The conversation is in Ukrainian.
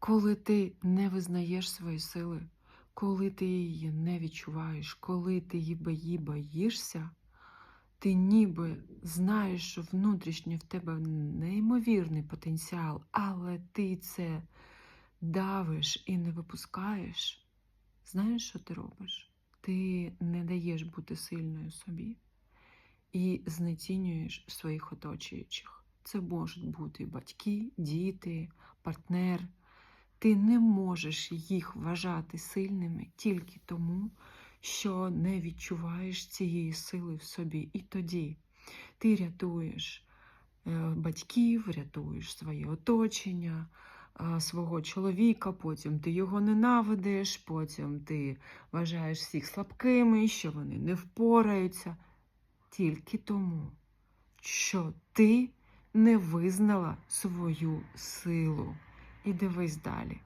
Коли ти не визнаєш свої сили, коли ти її не відчуваєш, коли ти її боїшся, ти ніби знаєш, що внутрішньо в тебе неймовірний потенціал, але ти це давиш і не випускаєш. Знаєш, що ти робиш? Ти не даєш бути сильною собі і знецінюєш своїх оточуючих. Це можуть бути батьки, діти, партнер. Ти не можеш їх вважати сильними тільки тому, що не відчуваєш цієї сили в собі. І тоді ти рятуєш е, батьків, рятуєш своє оточення, е, свого чоловіка, потім ти його ненавидиш, потім ти вважаєш всіх слабкими, що вони не впораються. Тільки тому, що ти не визнала свою силу. І дивись далі.